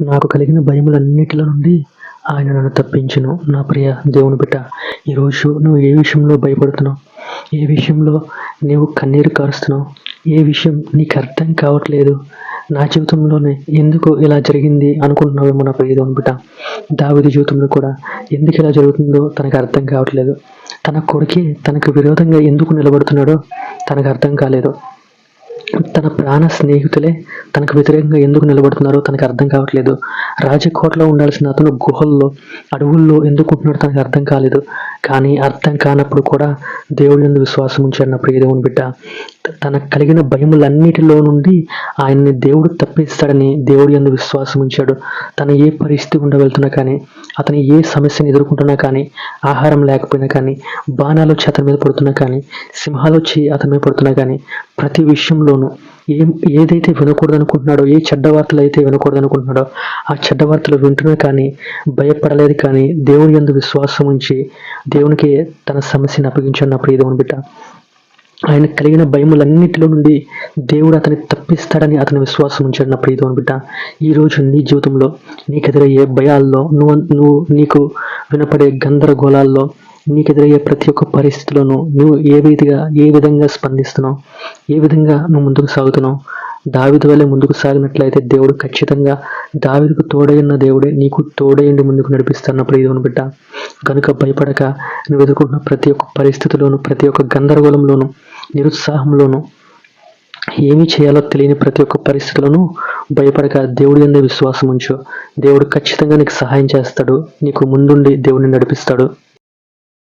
నాకు కలిగిన భయములన్నిటిలో నుండి ఆయన నన్ను తప్పించును. నా ప్రియ దేవుని బిడ్డ ఈరోజు నువ్వు ఏ విషయంలో భయపడుతున్నావు? ఏ విషయంలో నీవు కన్నీరు కారుస్తున్నావు? ఏ విషయం నీకు అర్థం కావట్లేదు? నా జీవితంలోనే ఎందుకు ఇలా జరిగింది అనుకుంటున్నావేమో నా ప్రియ దేవుని బిడ్డ. దావిది జీవితంలో కూడా ఎందుకు ఇలా జరుగుతుందో తనకు అర్థం కావట్లేదు. తన కొడుకే తనకు విరోధంగా ఎందుకు నిలబడుతున్నాడో తనకు అర్థం కాలేదు. తన ప్రాణ స్నేహితులే తనకు వ్యతిరేకంగా ఎందుకు నిలబడుతున్నారో తనకు అర్థం కావట్లేదు. రాజకోటలో ఉండాల్సిన అతను గుహల్లో అడవుల్లో ఎందుకు ఉంటున్నాడో తనకు అర్థం కాలేదు. కానీ అర్థం కానప్పుడు కూడా దేవుడి నుండి విశ్వాసం ఉంచాడు నా ప్రియ దేవుని బిడ్డ తనకు కలిగిన భయములన్నిటిలో నుండి ఆయన్ని దేవుడు తప్పిస్తాడని దేవుడి యందు విశ్వాసం ఉంచాడు. తను ఏ పరిస్థితి గుండా వెళ్తున్నా కానీ అతను ఏ సమస్యను ఎదుర్కొంటున్నా కానీ ఆహారం లేకపోయినా కానీ బాణాలు వచ్చి అతని మీద పడుతున్నా కానీ సింహాలు వచ్చి అతని మీద పడుతున్నా కానీ ప్రతి విషయంలోనూ ఏం ఏదైతే వినకూడదు అనుకుంటున్నాడో ఏ చెడ్డ వార్తలు అయితే వినకూడదు అనుకుంటున్నాడో ఆ చెడ్డ వార్తలు వింటున్నా కానీ భయపడలేదు కానీ దేవుని ఎందు విశ్వాసం ఉంచి దేవునికి తన సమస్యను అప్పగించాడు నా ప్రియ బిడ్డ ఆయన కలిగిన భయములన్నిటిలో నుండి దేవుడు అతని తప్పిస్తాడని అతని విశ్వాసం ఉంచాడు నా ప్రియతమైన బిడ్డ ఈ రోజు నీ జీవితంలో నీకు ఎదురయ్యే భయాల్లో నువ్వు నువ్వు నీకు వినపడే గందరగోళాల్లో నీకు ఎదురయ్యే ప్రతి ఒక్క పరిస్థితిలోనూ నువ్వు ఏ రీతిగా ఏ విధంగా స్పందిస్తున్నావు? ఏ విధంగా నువ్వు ముందుకు సాగుతున్నావు? దావిది వల్లే ముందుకు సాగినట్లయితే దేవుడు ఖచ్చితంగా దావిదికు తోడైన దేవుడే నీకు తోడైండి ముందుకు నడిపిస్తాను ప్రియదేవుని బిడ్డ. కనుక భయపడక నువ్వు ఎదుర్కొంటున్న ప్రతి ఒక్క పరిస్థితిలోనూ ప్రతి ఒక్క గందరగోళంలోనూ నిరుత్సాహంలోనూ ఏమి చేయాలో తెలియని ప్రతి ఒక్క పరిస్థితులను భయపడక దేవుడి అందే విశ్వాసం ఉంచు. దేవుడు ఖచ్చితంగా నీకు సహాయం చేస్తాడు. నీకు ముందుండి దేవుడిని నడిపిస్తాడు.